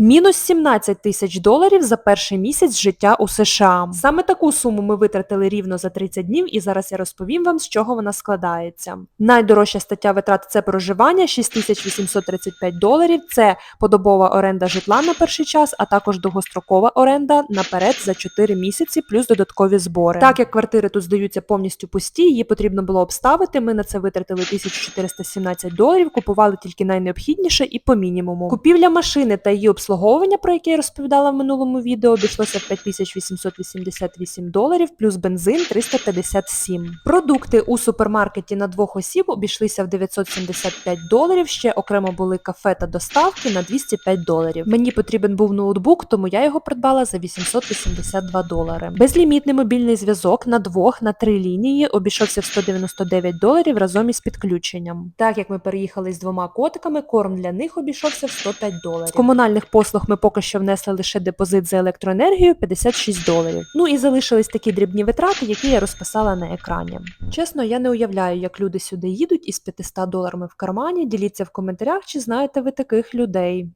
Мінус 17 тисяч доларів за перший місяць життя у США. Саме таку суму ми витратили рівно за 30 днів, і зараз я розповім вам, з чого вона складається. Найдорожча стаття витрат це проживання 6835 доларів. Це подобова оренда житла на перший час, а також довгострокова оренда наперед за 4 місяці, плюс додаткові збори. Так як квартири тут здаються повністю пусті, її потрібно було обставити. Ми на це витратили 1417 доларів, купували тільки найнеобхідніше і по мінімуму. Купівля машини та її обслуговування, про яке я розповідала в минулому відео, обійшлося в 5888 доларів, плюс бензин 357. Продукти у супермаркеті на двох осіб обійшлися в 975 доларів. Ще окремо були кафе та доставки на 205 доларів. Мені потрібен був ноутбук, тому я його придбала за 882 долари. Безлімітний мобільний зв'язок на двох на три лінії обійшовся в 199 доларів разом із підключенням. Так як ми переїхали з двома котиками, корм для них обійшовся в 105 доларів. З комунальних послуг ми поки що внесли лише депозит за електроенергію 56 доларів. Ну і залишились такі дрібні витрати, які я розписала на екрані. Чесно, я не уявляю, як люди сюди їдуть із 500 доларами в кармані. Діліться в коментарях, чи знаєте ви таких людей.